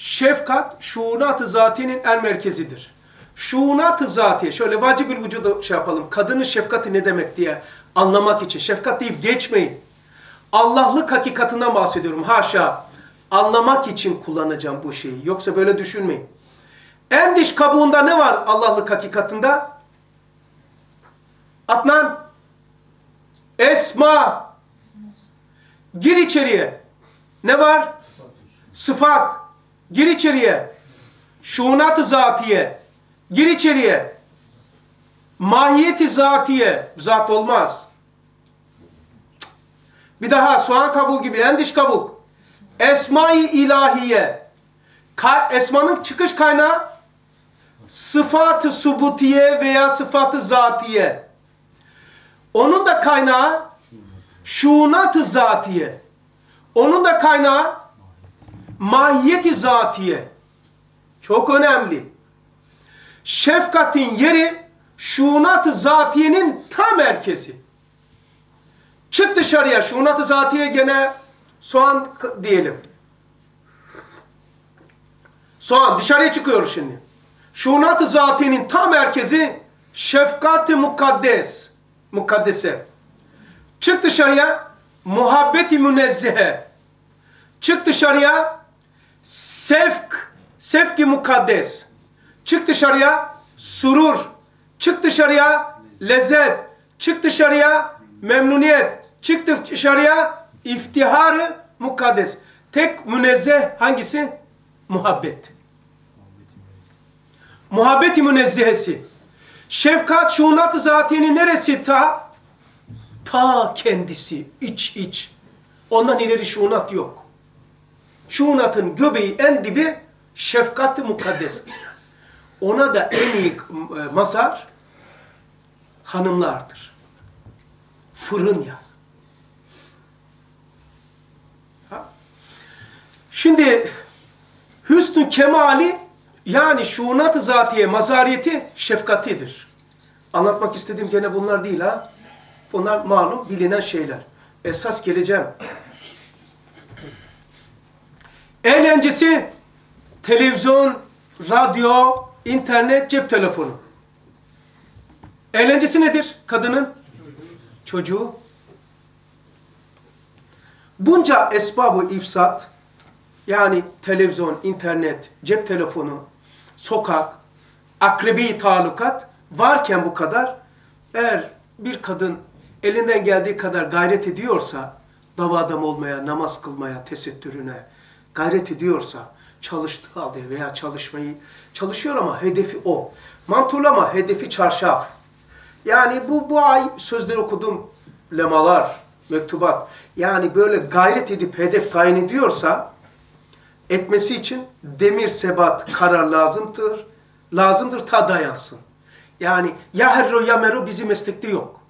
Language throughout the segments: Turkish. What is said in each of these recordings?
Şefkat şuunat-ı zatiyenin en merkezidir. Şuunat-ı zatiye, şöyle vacibül vücudu şey yapalım. Kadının şefkati ne demek diye anlamak için. Şefkat deyip geçmeyin. Allah'lık hakikatinden bahsediyorum. Haşa. Anlamak için kullanacağım bu şeyi. Yoksa böyle düşünmeyin. En diş kabuğunda ne var Allah'lık hakikatinde? Adnan. Esma. Gir içeriye. Ne var? Sıfat. Gir içeriye. Şunat-ı zatiye. Gir içeriye. Mahiyeti zatiye. Zat olmaz. Bir daha soğan kabuğu gibi en kabuk. Esma-i ilahiye. Ka Esmanın çıkış kaynağı sıfat-ı subutiye veya sıfat-ı zatiye. Onun da kaynağı şunat-ı zatiye. Onun da kaynağı mahiyeti zatiye. Çok önemli. Şefkatin yeri şunat-ı zatiyenin tam merkezi. Çık dışarıya şunat-ı zatiye gene soğan diyelim. Soğan dışarıya çıkıyor şimdi. Şunat-ı zatiyenin tam merkezi şefkat-ı mukaddes. Mukaddese. Çık dışarıya muhabbeti münezzehe. Çık dışarıya sevk, sevki mukaddes. Çık dışarıya surur. Çık dışarıya lezzet. Çık dışarıya memnuniyet. Çık dışarıya iftiharı mukaddes. Tek münezzeh hangisi? Muhabbet. Muhabbeti münezzehesi. Şefkat şunat-ı zatiyenin neresi ta? Ta kendisi, iç iç. Ondan ileri şunat yok. Şunatın göbeği en dibi şefkat-ı mukaddestir. Ona da en iyi e, mazar hanımlardır. Fırın ya. Şimdi hüsnü kemali yani şunat-ı zatiye mazariyeti şefkatidir. Anlatmak istediğim gene bunlar değil ha. Bunlar malum bilinen şeyler. Esas geleceğim. Eğlencesi televizyon, radyo, internet, cep telefonu. Eğlencesi nedir kadının? Çocuğu. Bunca esbabı ifsat, yani televizyon, internet, cep telefonu, sokak, akrebi talukat varken bu kadar, eğer bir kadın elinden geldiği kadar gayret ediyorsa, dava adam olmaya, namaz kılmaya, tesettürüne gayret ediyorsa, çalıştığı halde veya çalışmayı çalışıyor ama hedefi o. Mantulama hedefi çarşaf. Yani bu bu ay sözleri okudum lemalar, mektubat. Yani böyle gayret edip hedef tayin ediyorsa etmesi için demir sebat karar lazımdır. Lazımdır ta dayansın. Yani ya herro ya mero bizim meslekte yok.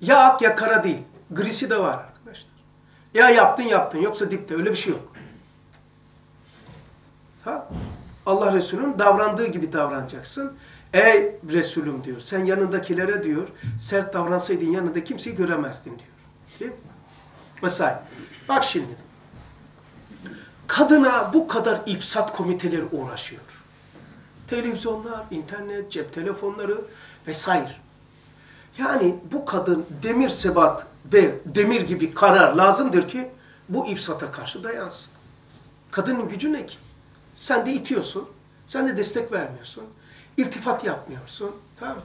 Ya ak ya kara değil. Grisi de var arkadaşlar. Ya yaptın yaptın yoksa dipte öyle bir şey yok. Ha? Allah Resulü'nün davrandığı gibi davranacaksın. Ey Resulüm diyor, sen yanındakilere diyor, sert davransaydın yanında kimseyi göremezdin diyor. Mesela, bak şimdi, kadına bu kadar ifsat komiteleri uğraşıyor. Televizyonlar, internet, cep telefonları vesaire. Yani bu kadın demir sebat ve demir gibi karar lazımdır ki bu ifsata karşı dayansın. Kadının gücü ne ki? Sen de itiyorsun, sen de destek vermiyorsun, iltifat yapmıyorsun, tamam.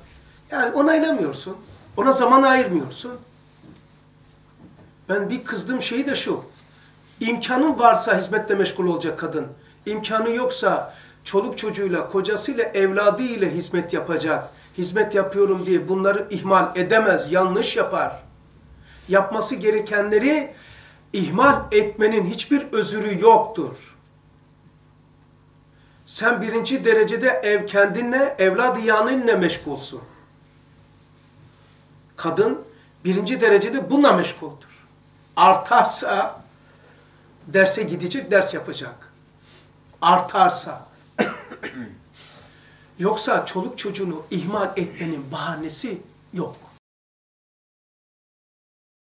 Yani onaylamıyorsun, ona zaman ayırmıyorsun. Ben bir kızdığım şey de şu, imkanın varsa hizmetle meşgul olacak kadın, imkanı yoksa çoluk çocuğuyla, kocasıyla, evladıyla hizmet yapacak, hizmet yapıyorum diye bunları ihmal edemez, yanlış yapar. Yapması gerekenleri ihmal etmenin hiçbir özürü yoktur. Sen birinci derecede ev kendinle, evladı yanınla meşgulsun. Kadın birinci derecede bununla meşguldür. Artarsa derse gidecek, ders yapacak. Artarsa. Yoksa çoluk çocuğunu ihmal etmenin bahanesi yok.